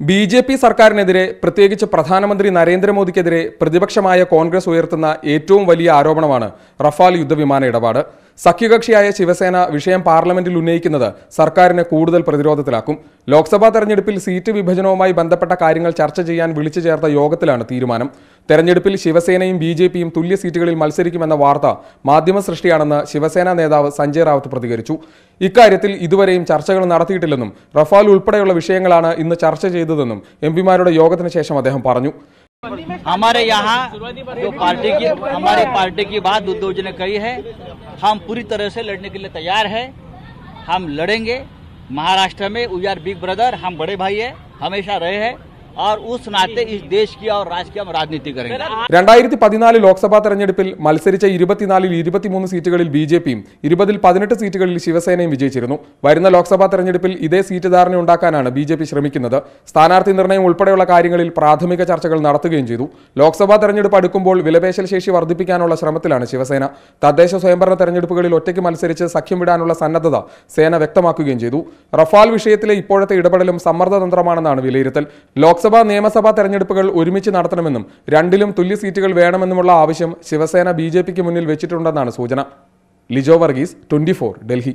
B J P സർക്കാരിനെതിരെ പ്രത്യേകിച്ച് പ്രധാനമന്ത്രി നരേന്ദ്രമോദിക്കെതിരെ പ്രതിപക്ഷമായ കോൺഗ്രസ് ഉയർത്തുന്ന ഏറ്റവും വലിയ ആരോപണമാണ് റഫാൽ യുദ്ധവിമാന ഇടപാട്. സഖ്യകക്ഷിയായ ശിവസേന വിഷയം പാർലമെന്റിൽ ഉന്നയിക്കുന്നത് സർക്കാരിനെ കൂടുതൽ പ്രതിരോധത്തിലാക്കും. ലോക്സഭാ തെരഞ്ഞെടുപ്പിൽ സീറ്റ് വിഭജനവുമായി ബന്ധപ്പെട്ട കാര്യങ്ങൾ ചർച്ച ചെയ്യാൻ വിളിച്ചു ചേർത്ത യോഗത്തിലാണ് തീരുമാനം. തെരഞ്ഞെടുപ്പിൽ ശിവസേനയും ബി ജെ പിയും തുല്യ സീറ്റുകളിൽ മത്സരിക്കുമെന്ന വാർത്ത മാധ്യമ സൃഷ്ടിയാണെന്ന് ശിവസേന നേതാവ് സഞ്ജയ് റാവത്ത് പ്രതികരിച്ചു. ഇക്കാര്യത്തിൽ ഇതുവരെയും ചർച്ചകൾ നടത്തിയിട്ടില്ലെന്നും റഫാൽ ഉൾപ്പെടെയുള്ള വിഷയങ്ങളാണ് ഇന്ന് ചർച്ച ചെയ്തതെന്നും എം പിമാരുടെ യോഗത്തിന് ശേഷം അദ്ദേഹം പറഞ്ഞു. हमारे यहाँ जो पार्टी की हमारे पार्टी की बात उद्धव जी ने कही है, हम पूरी तरह से लड़ने के लिए तैयार है। हम लड़ेंगे। महाराष्ट्र में वी आर बिग ब्रदर हम बड़े भाई है, हमेशा रहे हैं। और उस नाते इस देश की और राज्य की हम राजनीति करेंगे രണ്ടായിരത്തി പതിനാല് ലോക്സഭാ തെരഞ്ഞെടുപ്പിൽ മത്സരിച്ച ഇരുപത്തിനാലിൽ ഇരുപത്തിമൂന്ന് സീറ്റുകളിൽ ബി ജെ പിയും ഇരുപതിൽ പതിനെട്ട് സീറ്റുകളിൽ ശിവസേനയും വിജയിച്ചിരുന്നു വരുന്ന ലോക്സഭാ തെരഞ്ഞെടുപ്പിൽ ഇതേ സീറ്റ് ധാരണ ഉണ്ടാക്കാനാണ് ബി ജെ പി ശ്രമിക്കുന്നത് സ്ഥാനാർത്ഥി നിർണയം ഉൾപ്പെടെയുള്ള കാര്യങ്ങളിൽ പ്രാഥമിക ചർച്ചകൾ നടത്തുകയും ചെയ്തു ലോക്സഭാ തെരഞ്ഞെടുപ്പ് അടുക്കുമ്പോൾ വിലപേശൽ ശേഷി വർദ്ധിപ്പിക്കാനുള്ള ശ്രമത്തിലാണ് ശിവസേന തദ്ദേശ സ്വയംഭരണ തെരഞ്ഞെടുപ്പുകളിൽ ഒറ്റയ്ക്ക് മത്സരിച്ച് സഖ്യം വിടാനുള്ള സന്നദ്ധത സേന വ്യക്തമാക്കുകയും ചെയ്തു റഫാൽ വിഷയത്തിലെ ഇപ്പോഴത്തെ ഇടപെടലും സമ്മർദ്ദതന്ത്രമാണെന്നാണ് വിലയിരുത്തൽ ലോക്സഭാ നിയമസഭാ തെരഞ്ഞെടുപ്പുകൾ ഒരുമിച്ച് നടത്തണമെന്നും രണ്ടിലും തുല്യ സീറ്റുകൾ വേണമെന്നുമുള്ള ആവശ്യം ശിവസേന ബി മുന്നിൽ വെച്ചിട്ടുണ്ടെന്നാണ് സൂചന. ലിജോ വർഗീസ് ട്വന്റി ഡൽഹി.